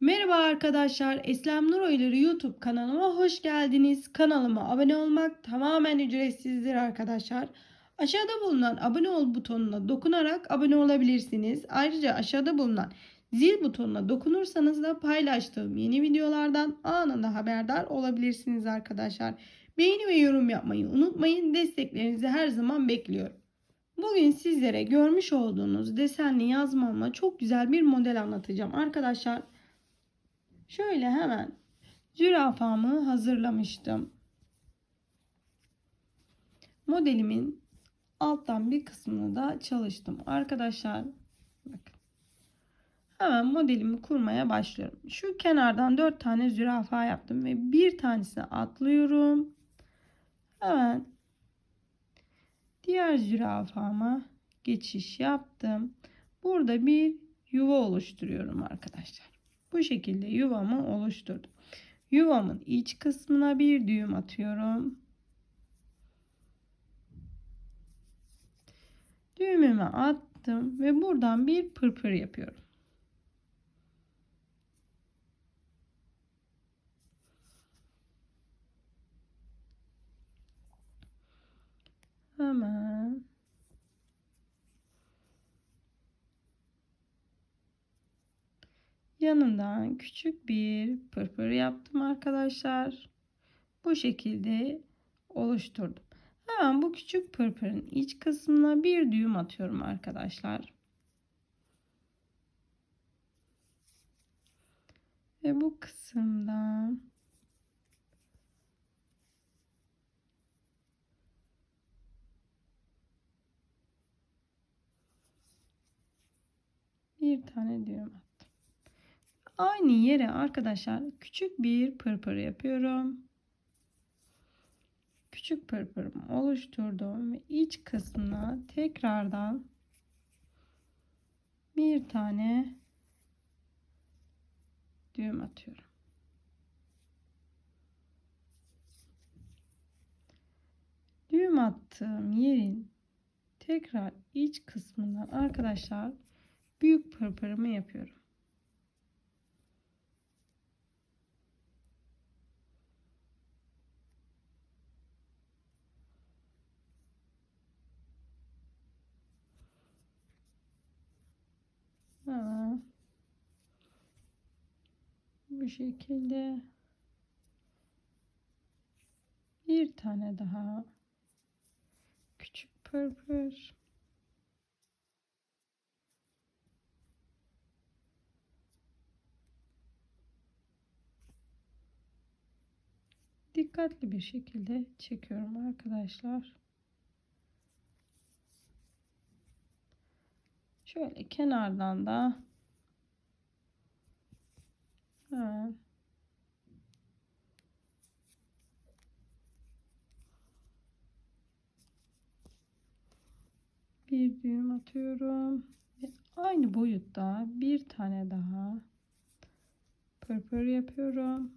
Merhaba arkadaşlar, Eslem Nur Oyları YouTube kanalıma hoş geldiniz. Kanalıma abone olmak tamamen ücretsizdir arkadaşlar. Aşağıda bulunan abone ol butonuna dokunarak abone olabilirsiniz. Ayrıca aşağıda bulunan zil butonuna dokunursanız da paylaştığım yeni videolardan anında haberdar olabilirsiniz arkadaşlar. Beğeni ve yorum yapmayı unutmayın. Desteklerinizi her zaman bekliyorum. Bugün sizlere görmüş olduğunuz desenli yazmamla çok güzel bir model anlatacağım arkadaşlar. Şöyle hemen zürafamı hazırlamıştım. Modelimin alttan bir kısmını da çalıştım. Arkadaşlar bakın. Hemen modelimi kurmaya başlıyorum. Şu kenardan 4 tane zürafa yaptım ve bir tanesini atlıyorum. Hemen diğer zürafama geçiş yaptım. Burada bir yuva oluşturuyorum arkadaşlar. Bu şekilde yuvamı oluşturdum. Yuvamın iç kısmına bir düğüm atıyorum. Düğümümü attım ve buradan bir pırpır yapıyorum. Hemen yanından küçük bir pırpır yaptım arkadaşlar. Bu şekilde oluşturdum. Hemen bu küçük pırpırın iç kısmına bir düğüm atıyorum arkadaşlar. Ve bu kısımdan bir tane düğüm attım. Aynı yere arkadaşlar küçük bir pırpır yapıyorum. Küçük pırpırımı oluşturdum ve iç kısmına tekrardan bir tane düğüm atıyorum. Düğüm attığım yerin tekrar iç kısmından arkadaşlar büyük pırpırımı yapıyorum. Evet. Bu şekilde bir tane daha küçük pırpır dikkatli bir şekilde çekiyorum arkadaşlar. Şöyle kenardan da bir düğüm atıyorum ve aynı boyutta bir tane daha pırpır yapıyorum.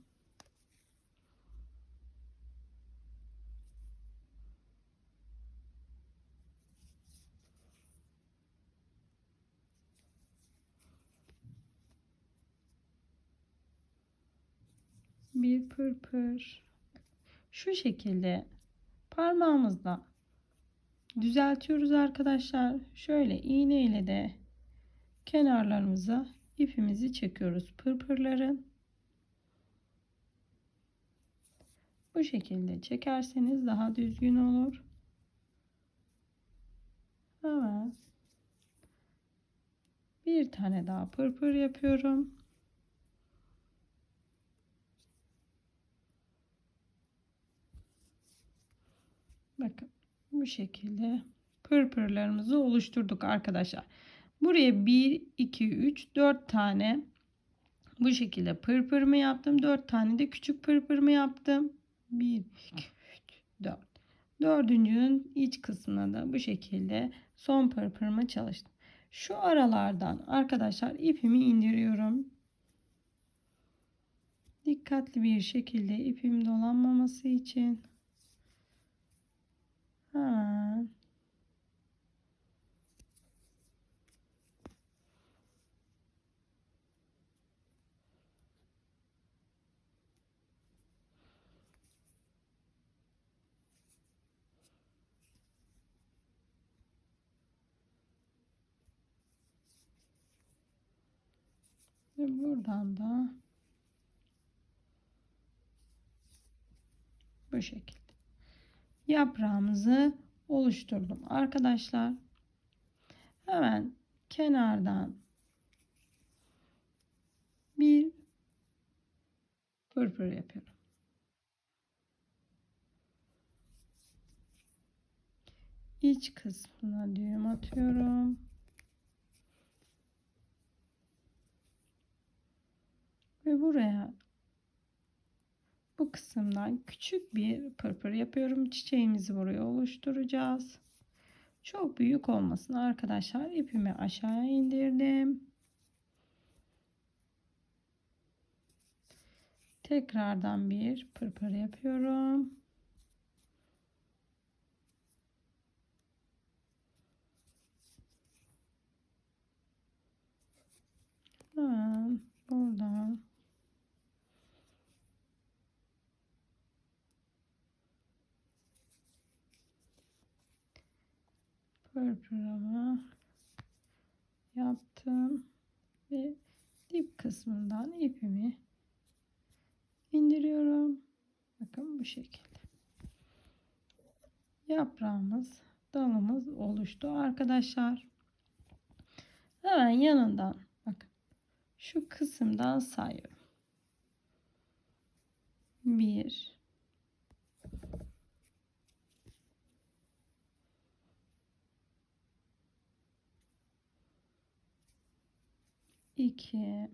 Bir pırpır şu şekilde parmağımızla düzeltiyoruz arkadaşlar. Şöyle iğne ile de kenarlarımıza ipimizi çekiyoruz pırpırların. Bu şekilde çekerseniz daha düzgün olur. Evet. Bir tane daha pırpır yapıyorum. Bakın bu şekilde pırpırlarımızı oluşturduk arkadaşlar. Buraya 1, 2, 3, 4 tane bu şekilde pırpırımı yaptım. 4 tane de küçük pırpırımı yaptım. 1, 2, 3, 4. Dördüncünün iç kısmına da bu şekilde son pırpırımı çalıştım. Şu aralardan arkadaşlar ipimi indiriyorum. Dikkatli bir şekilde ipim dolanmaması için ve buradan da bu şekilde yaprağımızı oluşturdum arkadaşlar. Hemen kenardan bir pırpır yapıyorum. İç kısmına düğüm atıyorum. Ve buraya bu kısımdan küçük bir pırpır yapıyorum. Çiçeğimizi buraya oluşturacağız. Çok büyük olmasın arkadaşlar. İpimi aşağıya indirdim. Tekrardan bir pırpır yapıyorum. Hemen buradan pırpırımı yaptım ve dip kısmından ipimi indiriyorum. Bakın bu şekilde. Yaprağımız, dalımız oluştu arkadaşlar. Hemen yanından bakın şu kısımdan sayıyorum. 1 2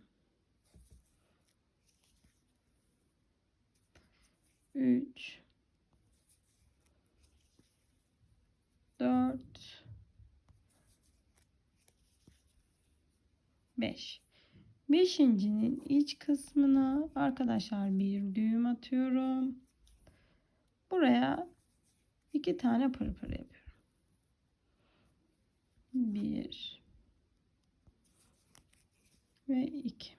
3 4 5 Beşincinin iç kısmına arkadaşlar bir düğüm atıyorum. Buraya iki tane pırpır yapıyorum. Bir ve iki.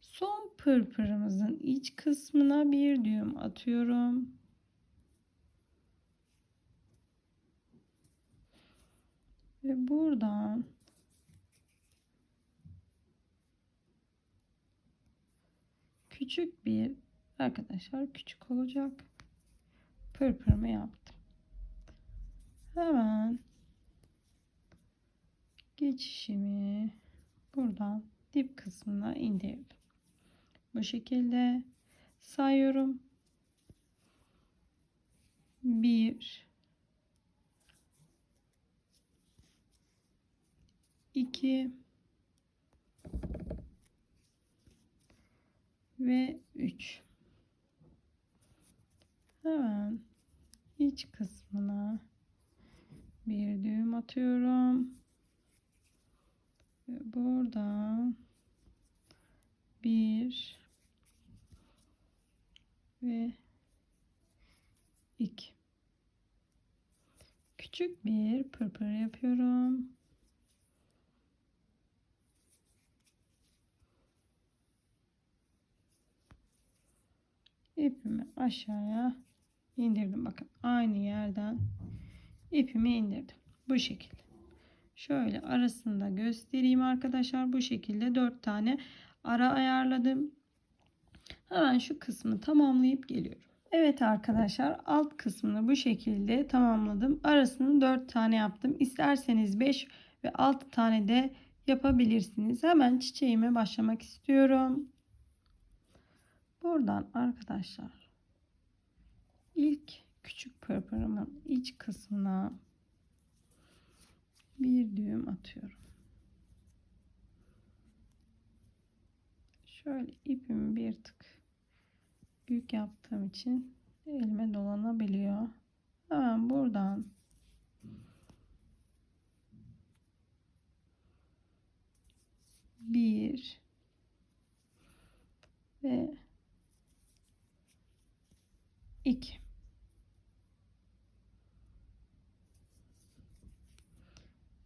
Son pırpırımızın iç kısmına bir düğüm atıyorum. Ve buradan küçük bir arkadaşlar küçük olacak pırpırımı yaptım. Hemen geçişimi buradan dip kısmına indirdim. Bu şekilde sayıyorum. 1 2 ve 3 hemen iç kısmına bir düğüm atıyorum buradan bir ve iki. Küçük bir pırpır yapıyorum. İpimi aşağıya indirdim. Bakın aynı yerden ipimi indirdim. Bu şekilde şöyle arasında göstereyim arkadaşlar. Bu şekilde dört tane ara ayarladım. Hemen şu kısmı tamamlayıp geliyorum. Evet arkadaşlar alt kısmını bu şekilde tamamladım. Arasını dört tane yaptım. İsterseniz beş ve altı tane de yapabilirsiniz. Hemen çiçeğime başlamak istiyorum. Buradan arkadaşlar ilk küçük pırpırımın iç kısmına bir düğüm atıyorum. Şöyle ipimi bir tık büyük yaptığım için elime dolanabiliyor. Hemen buradan bir ve 2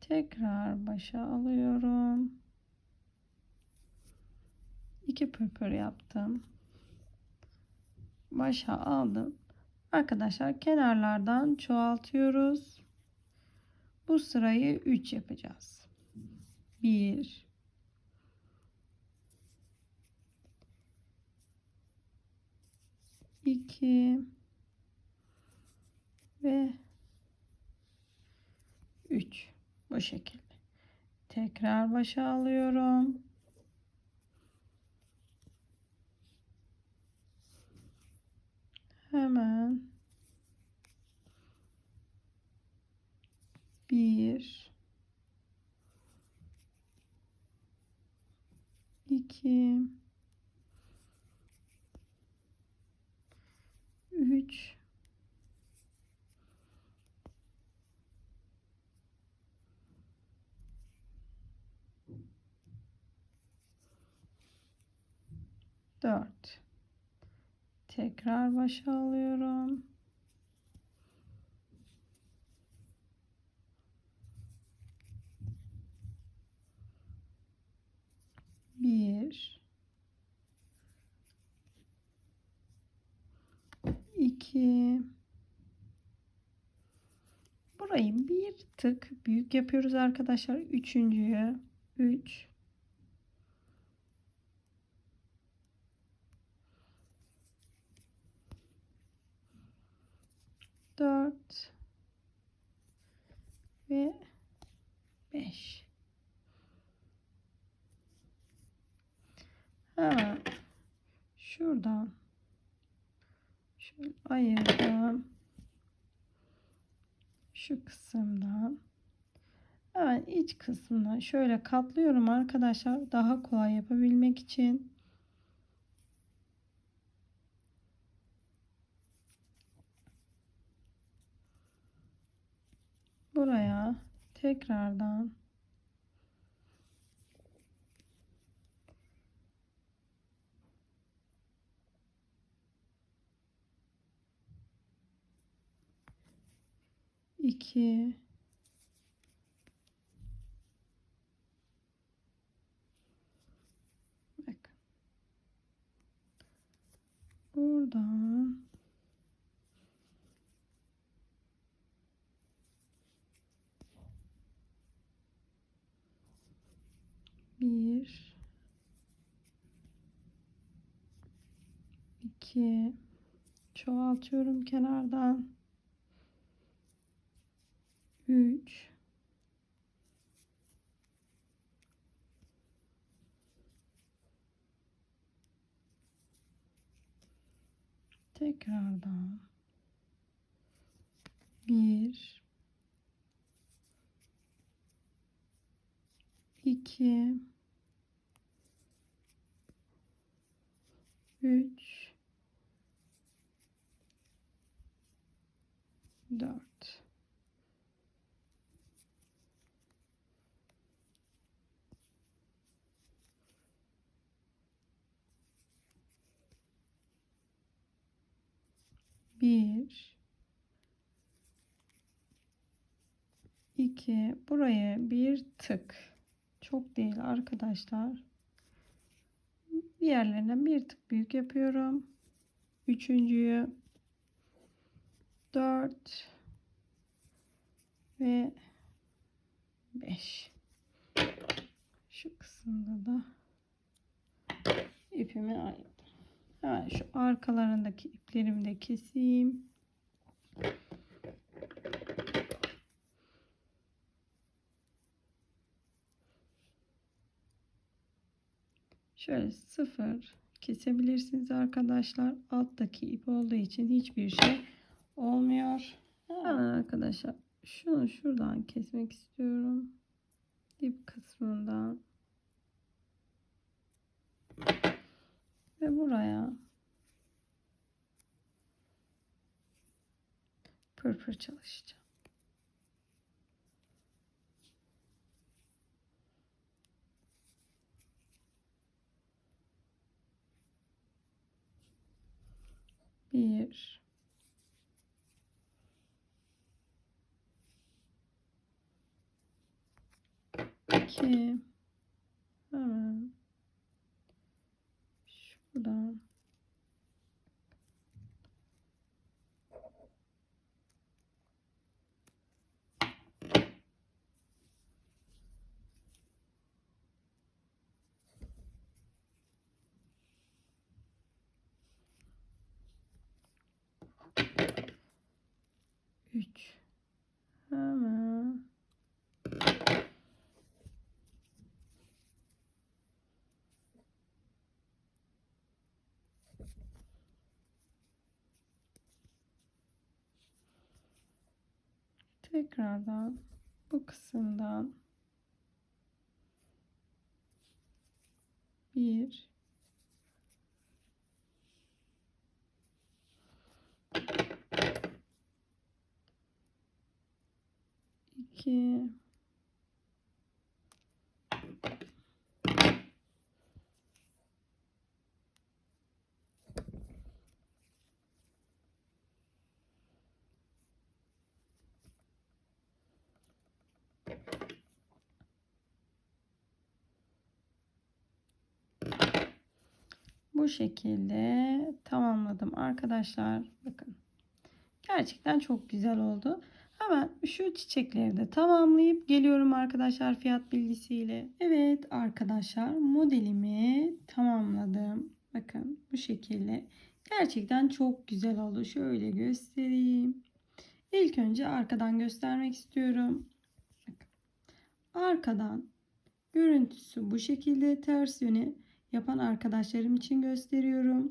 Tekrar başa alıyorum. 2 pırpır yaptım. Başa aldım. Arkadaşlar kenarlardan çoğaltıyoruz. Bu sırayı 3 yapacağız. 1 2 ve 3 bu şekilde. Tekrar başa alıyorum. Hemen bir iki üç dört. Tekrar başa alıyorum. Bir. İki. Burayı bir tık büyük yapıyoruz arkadaşlar. Üçüncüyü üç dört ve beş Hemen şuradan şöyle ayırdım. Şu kısımdan hemen iç kısmından şöyle katlıyorum arkadaşlar daha kolay yapabilmek için. Buraya tekrardan. İki 2 çoğaltıyorum kenardan. 3 tekrardan. 1 2 3 4 bir. İki. Buraya bir tık. Çok değil arkadaşlar. Diğerlerinden bir tık büyük yapıyorum. Üçüncüyü dört ve beş şu kısımda da ipimi ayırdım Hemen şu arkalarındaki iplerimi de keseyim. Şöyle sıfır kesebilirsiniz arkadaşlar. Alttaki ip olduğu için hiçbir şey olmuyor. Hemen arkadaşlar şunu şuradan kesmek istiyorum. Dip kısmından. Ve buraya pırpır çalışacağım. Bir Peki. Hemen. Şuradan. Üç. Tekrardan bu kısımdan bir iki bu şekilde tamamladım arkadaşlar. Bakın. Gerçekten çok güzel oldu. Hemen şu çiçekleri de tamamlayıp geliyorum arkadaşlar fiyat bilgisiyle. Evet arkadaşlar modelimi tamamladım. Bakın bu şekilde. Gerçekten çok güzel oldu. Şöyle göstereyim. İlk önce arkadan göstermek istiyorum. Bakın. Arkadan görüntüsü bu şekilde ters yöne yapan arkadaşlarım için gösteriyorum.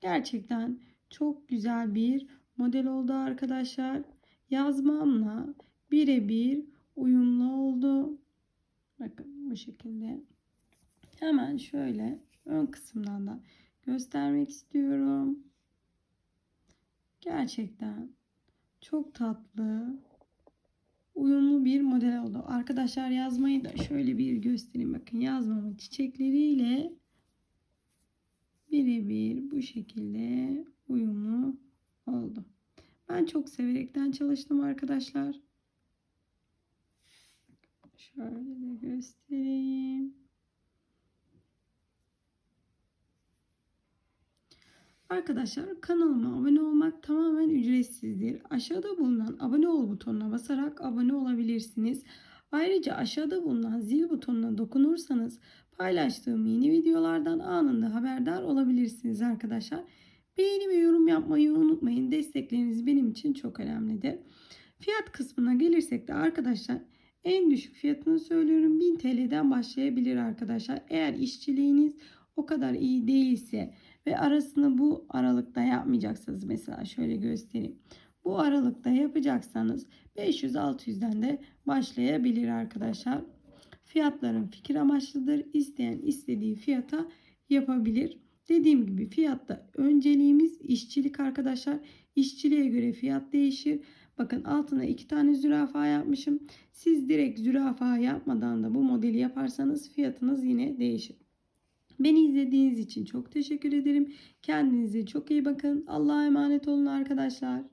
Gerçekten çok güzel bir model oldu arkadaşlar. Yazmamla birebir uyumlu oldu. Bakın bu şekilde. Hemen şöyle ön kısımdan da göstermek istiyorum. Gerçekten çok tatlı, uyumlu bir model oldu. Arkadaşlar yazmayı da şöyle bir göstereyim. Bakın yazmamın çiçekleriyle birebir bu şekilde uyumlu oldu. Ben çok severekten çalıştım arkadaşlar. Şöyle de göstereyim. Arkadaşlar kanalıma abone olmak tamamen ücretsizdir. Aşağıda bulunan abone ol butonuna basarak abone olabilirsiniz. Ayrıca aşağıda bulunan zil butonuna dokunursanız paylaştığım yeni videolardan anında haberdar olabilirsiniz arkadaşlar. Beğeni ve yorum yapmayı unutmayın. Destekleriniz benim için çok önemlidir. Fiyat kısmına gelirsek de arkadaşlar en düşük fiyatını söylüyorum 1000 TL'den başlayabilir arkadaşlar. Eğer işçiliğiniz o kadar iyi değilse ve arasını bu aralıkta yapmayacaksınız mesela şöyle göstereyim. Bu aralıkta yapacaksanız 500-600'den de başlayabilir arkadaşlar. Fiyatların fikir amaçlıdır. İsteyen istediği fiyata yapabilir. Dediğim gibi fiyatta önceliğimiz işçilik arkadaşlar. İşçiliğe göre fiyat değişir. Bakın altına iki tane zürafa yapmışım. Siz direkt zürafa yapmadan da bu modeli yaparsanız fiyatınız yine değişir. Beni izlediğiniz için çok teşekkür ederim. Kendinize çok iyi bakın. Allah'a emanet olun arkadaşlar.